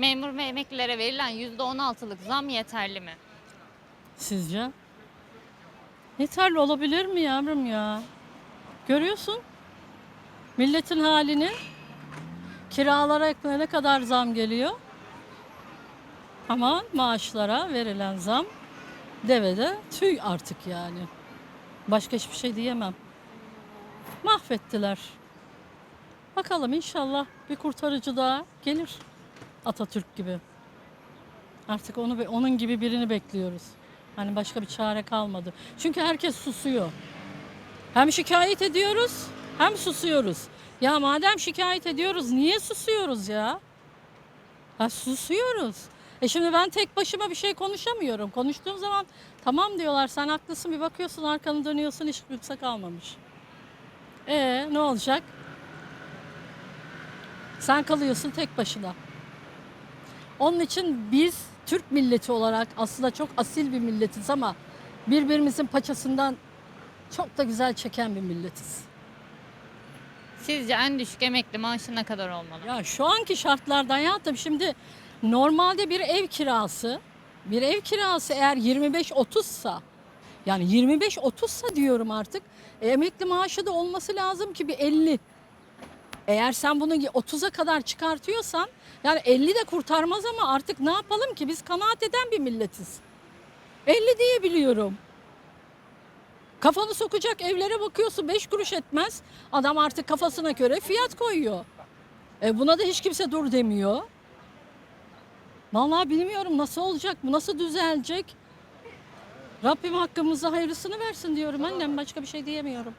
Memur ve emeklilere verilen %16'lık zam yeterli mi? Sizce? Yeterli olabilir mi yavrum ya? Görüyorsun milletin halini. Kiralara ne kadar zam geliyor. Ama maaşlara verilen zam devede tüy artık yani. Başka hiçbir şey diyemem. Mahvettiler. Bakalım inşallah bir kurtarıcı daha gelir. Atatürk gibi. Artık onu onun gibi birini bekliyoruz. Hani başka bir çare kalmadı. Çünkü herkes susuyor. Hem şikayet ediyoruz, hem susuyoruz. Ya madem şikayet ediyoruz, niye susuyoruz ya? Ha susuyoruz. E şimdi ben tek başıma bir şey konuşamıyorum. Konuştuğum zaman tamam diyorlar sen haklısın bir bakıyorsun arkanı dönüyorsun hiç kimse kalmamış. E ne olacak? Sen kalıyorsun tek başına. Onun için biz Türk milleti olarak aslında çok asil bir milletiz ama birbirimizin paçasından çok da güzel çeken bir milletiz. Sizce en düşük emekli maaşı ne kadar olmalı? Ya şu anki şartlardan hayatım şimdi normalde bir ev kirası bir ev kirası eğer 25-30 sa yani 25-30 sa diyorum artık e, emekli maaşı da olması lazım ki bir 50. Eğer sen bunu 30'a kadar çıkartıyorsan yani 50 de kurtarmaz ama artık ne yapalım ki biz kanaat eden bir milletiz. 50 diyebiliyorum. Kafanı sokacak evlere bakıyorsun 5 kuruş etmez. Adam artık kafasına göre fiyat koyuyor. E buna da hiç kimse dur demiyor. Vallahi bilmiyorum nasıl olacak, bu nasıl düzelecek. Rabbim hakkımızda hayırlısını versin diyorum annem başka bir şey diyemiyorum.